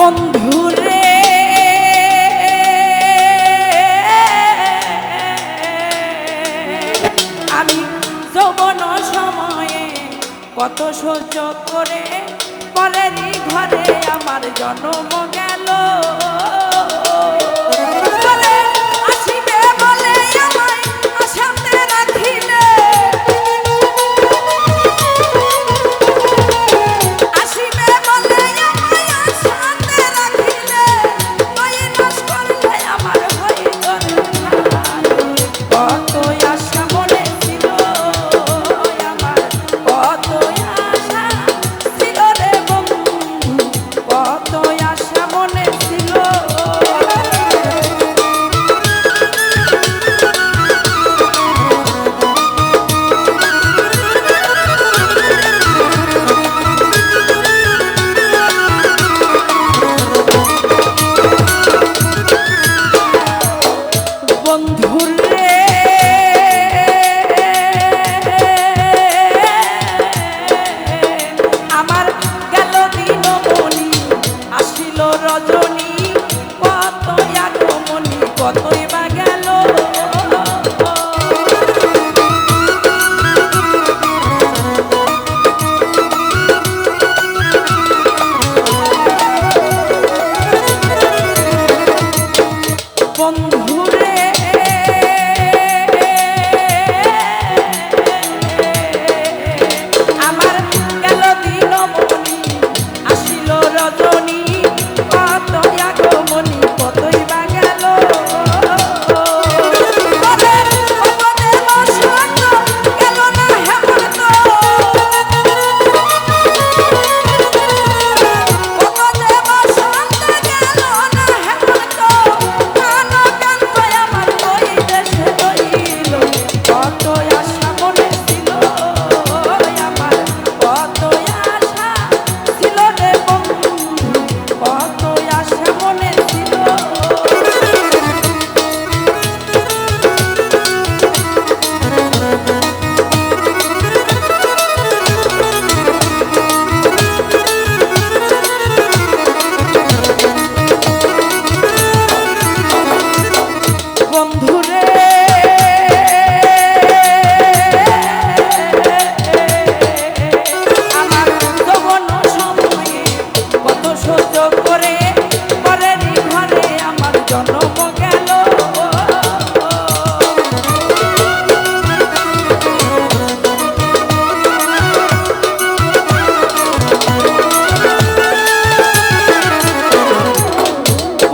বন্ধুরে আমি যৌবন সময়ে কত সহ্য করে বলেনি ঘরে আমার জন্ম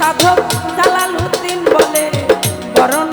সাধক জালালুদ্দিন বলে বরণ